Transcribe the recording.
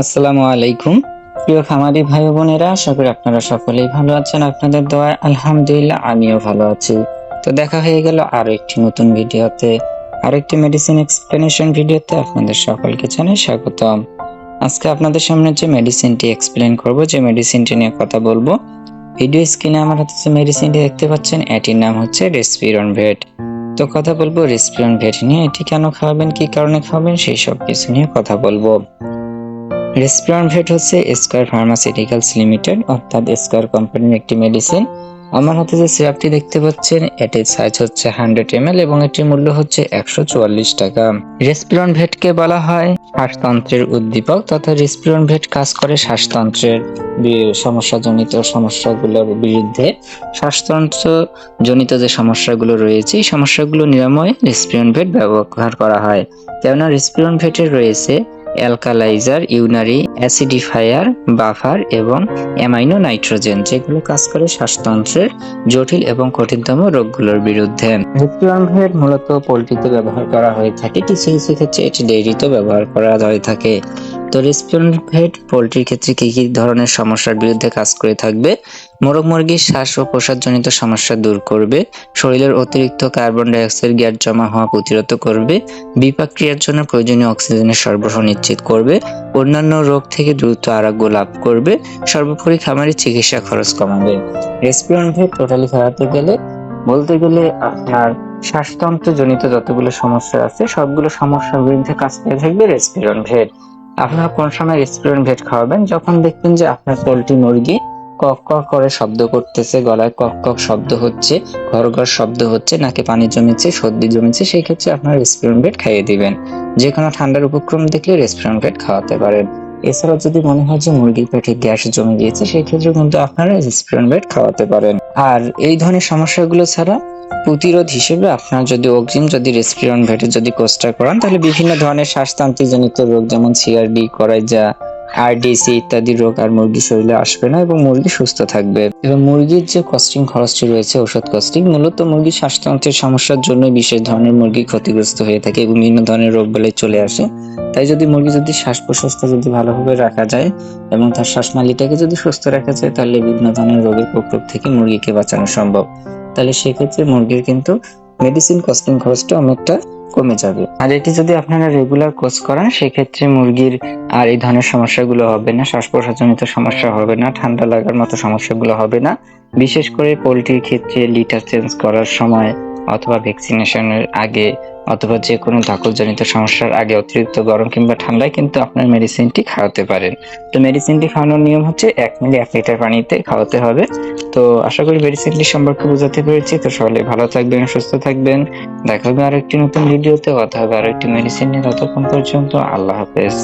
আসসালামু আলাইকুম। প্রিয় খামারি ভাই বোনেরা, আশা আপনারা সকলেই ভালো আছেন। আপনাদের দোয়ায় আলহামদুলিল্লাহ আমিও ভালো আছি। তো দেখা হয়ে গেল আরও একটি নতুন ভিডিওতে। আরও একটি মেডিসিন এক্সপ্লেনেশন ভিডিওতে আপনাদের সকলকে জানাই স্বাগতম। আজকে আপনাদের সামনে যে মেডিসিনটি এক্সপ্লেন করব, যে মেডিসিনটি নিয়ে কথা বলব ভিডিও স্ক্রিনে আমার হাতে যে মেডিসিনটি দেখতে পাচ্ছেন, এটির নাম হচ্ছে রেসপিরন ভেট তো কথা বলব রেসপিরন ভেট নিয়ে এটি কেন খাওয়াবেন, কি কারণে খাওয়াবেন, সেই সব কিছু নিয়ে কথা বলব। রেসপিরন ভেট হচ্ছে স্কয়ার ফার্মাসিউটিক্যালস লিমিটেড, অর্থাৎ স্কয়ার কোম্পানির একটি মেডিসিন। আমার হাতে যে সিরাপটি দেখতে পাচ্ছেন, এটির সাইজ হচ্ছে হান্ড্রেড এম এবং এটির মূল্য হচ্ছে একশো চুয়াল্লিশ টাকা। রেসপিরন ভেটকে বলা হয় শ্বাসতন্ত্রের উদ্দীপক, তথা রেসপিরন ভেট কাজ করে শ্বাসতন্ত্রের সমস্যাজনিত সমস্যাগুলোর বিরুদ্ধে। শ্বাসতন্ত্র জনিত যে সমস্যাগুলো রয়েছে, এই সমস্যাগুলো নিরাময়ে রেসপিরন ভেট ব্যবহার করা হয়। কেননা রেসপিরন ভেটের রয়েছে অ্যালকালাইজার, ইউনারি অ্যাসিডিফায়ার, বাফার এবং অ্যামাইনো নাইট্রোজেন, যেগুলো কাজ করে শ্বাসতন্ত্রের জটিল এবং কঠিনতম রোগগুলোর বিরুদ্ধে। রেসপিরনভেট মূলত পোলট্রিতে ব্যবহার করা হয়ে থাকে, কিছু কিছু ক্ষেত্রে এটি ডেইরিতেও ব্যবহার করা হয়ে থাকে। তো রেসপিরনভেট পোলট্রির ক্ষেত্রে কি কি ধরনের সমস্যার বিরুদ্ধে কাজ করে থাকবে? মোরগ মুরগির শ্বাস ও প্রসাদজনিত সমস্যা দূর করবে। শরীরের অতিরিক্ত কার্বন ডাইঅক্সাইড গ্যাস জমা হওয়া প্রতিরোধ করবে। বিপাক ক্রিয়ার জন্য প্রয়োজনীয় অক্সিজেনের সরবরাহ নিশ্চিত করবে। অন্যান্য রোগ থেকে দ্রুত আরোগ্য লাভ করবে। সর্বোপরি খামারি চিকিৎসা খরচ কমাবে। রেসপিরন ভেট টোটালি খাওয়াতে গেলে বলতে গেলে আপনার শ্বাসতন্ত্র জনিত যতগুলো সমস্যা আছে, সবগুলো সমস্যার বিরুদ্ধে কাজ করে থাকবে রেসপিরন ভেট আপনারা কোন সময় রেসপিরন ভেট খাওয়াবেন? যখন দেখবেন যে আপনার পোলট্রি মুরগি কক কক করে শব্দ করতেছে, গলায় কক কক শব্দ হচ্ছে, ঘর ঘর শব্দ হচ্ছে, নাকি পানি জমেছে, সর্দি জমেছে, সেই ক্ষেত্রে আপনার রেসপিরন ভেট খাইয়ে দিবেন। যে কোনো ঠান্ডার উপক্রম দেখলে রেসপিরন ভেট খাওয়াতে পারেন। এছাড়াও যদি মনে হয় যে মুরগির পেটে গ্যাস জমে গিয়েছে, সেই ক্ষেত্রে কিন্তু আপনারা রেসপিরন ভেট খাওয়াতে পারেন। আর এই ধরনের সমস্যাগুলো ছাড়া প্রতিরোধ হিসেবে আপনার যদি অগ্রিম যদি রেসপিরন ভেটে যদি কোস্টার করান, তাহলে বিভিন্ন ধরনের শ্বাসতন্ত্রজনিত রোগ, যেমন সিআরডি করাইজা আরডিসি ইত্যাদি রোগ আর মুরগি শরীরে আসবে না এবং মুরগি সুস্থ থাকবে। এবং মুরগির যে কস্টিং খরচটি রয়েছে ওষুধ কস্টিং মূলত মুরগির শ্বাসতন্ত্রের সমস্যার জন্য বিশেষ ধরনের মুরগি ক্ষতিগ্রস্ত হয়ে থাকে এবং বিভিন্ন ধরনের রোগ বলে চলে আসে। তাই যদি মুরগি যদি শ্বাস প্রশ্বাসটা যদি ভালোভাবে রাখা যায় এবং তার শ্বাসনালীটাকে যদি সুস্থ রাখা যায়, তাহলে বিভিন্ন ধরনের রোগের প্রকোপ থেকে মুরগিকে বাঁচানো সম্ভব। তাহলে সেক্ষেত্রে মুরগির কিন্তু মেডিসিন কস্টিং খরচটা অনেকটা কমে যাবে। আর এটি যদি আপনারা রেগুলার কোর্স করান, সেক্ষেত্রে মুরগির আর এই ধরনের সমস্যাগুলো হবে না শ্বাস প্রশ্বাসজনিত সমস্যা হবে না, ঠান্ডা লাগার মতো সমস্যাগুলো হবে না। বিশেষ করে পোলট্রির ক্ষেত্রে লিটার চেঞ্জ করার সময় অথবা ভ্যাকসিনেশনের আগে অথবা যে কোনো ধকলজনিত সমস্যার আগে অতিরিক্ত গরম কিংবা ঠান্ডায় কিন্তু আপনার মেডিসিনটি খাওয়াতে পারেন। তো মেডিসিনটি খাওয়ানোর নিয়ম হচ্ছে এক মিলি এক লিটার পানিতে খাওয়াতে হবে। তো আশা করি মেডিসিনটি সম্পর্কে বোঝাতে পেরেছি। তো সকলে ভালো থাকবেন, সুস্থ থাকবেন। দেখা হবে আরেকটি নতুন ভিডিওতে কথা হবে আরেকটি মেডিসিন নিয়ে। ততক্ষণ পর্যন্ত আল্লাহ হাফেজ।